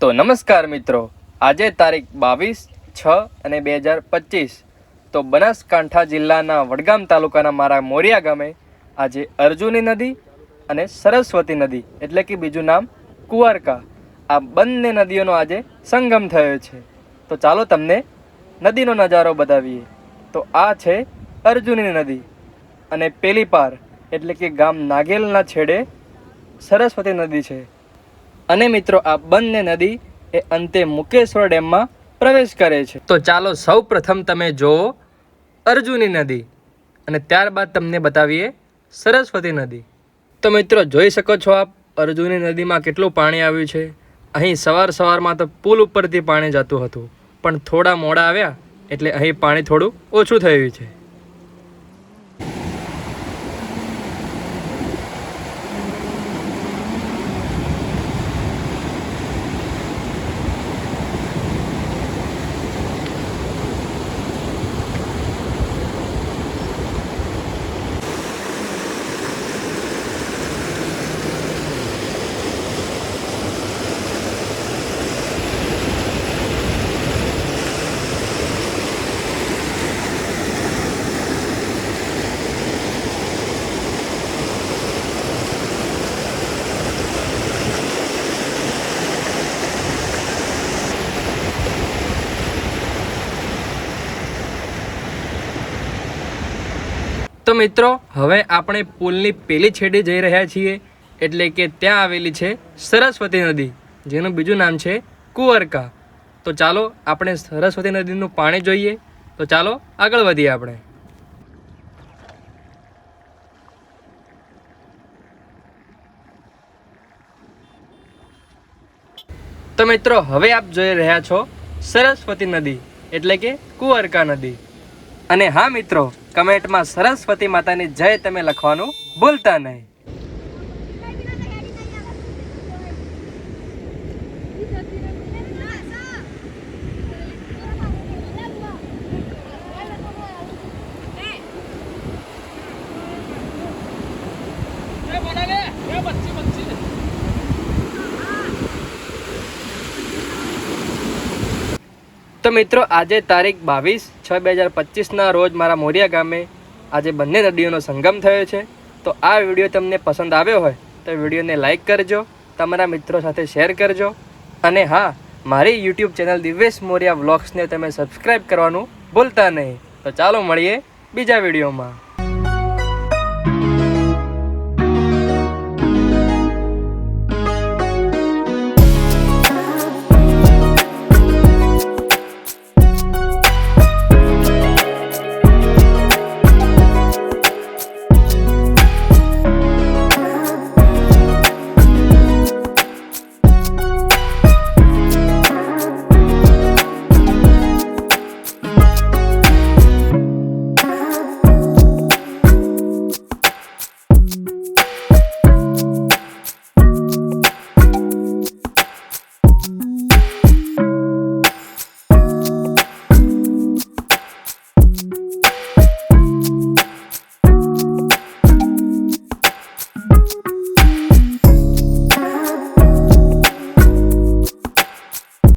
તો નમસ્કાર મિત્રો, આજે તારીખ બાવીસ છ અને બે હજાર પચીસ. તો બનાસકાંઠા જિલ્લાના વડગામ તાલુકાના મારા મોરિયા ગામે આજે અર્જુની નદી અને સરસ્વતી નદી, એટલે કે બીજું નામ કુંવારકા. આ બંને નદીઓનો આજે સંગમ થયો છે. તો ચાલો તમને નદીનો નજારો બતાવીએ. તો આ છે અર્જુની નદી અને પેલી પાર એટલે કે ગામ નાગેલના છેડે સરસ્વતી નદી છે. અને મિત્રો આ બંને નદી એ અંતે મુકેશ્વર ડેમમાં પ્રવેશ કરે છે. તો ચાલો સૌ પ્રથમ તમે જુઓ અર્જુની નદી અને ત્યારબાદ તમને બતાવીએ સરસ્વતી નદી. તો મિત્રો જોઈ શકો છો આપ, અર્જુની નદીમાં કેટલું પાણી આવ્યું છે. અહીં સવાર સવારમાં તો પુલ ઉપરથી પાણી જતું હતું, પણ થોડા મોડા આવ્યા એટલે અહીં પાણી થોડું ઓછું થયું છે. તો મિત્રો, હવે આપણે પુલની પેલી છેડે જઈ રહ્યા છીએ, એટલે કે ત્યાં આવેલી છે સરસ્વતી નદી, જેનું બીજું નામ છે કુંવરકા. તો ચાલો, આપણે સરસ્વતી નદીનું પાણી જોઈએ. તો ચાલો, આગળ વધીએ આપણે. તો મિત્રો, હવે આપ જોઈ રહ્યા છો સરસ્વતી નદી, એટલે કે કુંવરકા નદી. અને હા મિત્રો કમેન્ટમાં સરસ્વતી માતાની જય તમે લખવાનું ભૂલતા નહીં. તો મિત્રો, આજે તારીખ બાવીસ છ બે હજાર પચીસના રોજ મારા મોરિયા ગામે આજે બંને નદીઓનો સંગમ થયો છે. તો આ વીડિયો તમને પસંદ આવ્યો હોય તો વિડીયોને લાઇક કરજો, તમારા મિત્રો સાથે શેર કરજો. અને હા, મારી યુટ્યુબ ચેનલ દિવેશ મોરિયા વ્લોગ્સને તમે સબસ્ક્રાઈબ કરવાનું ભૂલતા નહીં. તો ચાલો મળીએ બીજા વિડીયોમાં.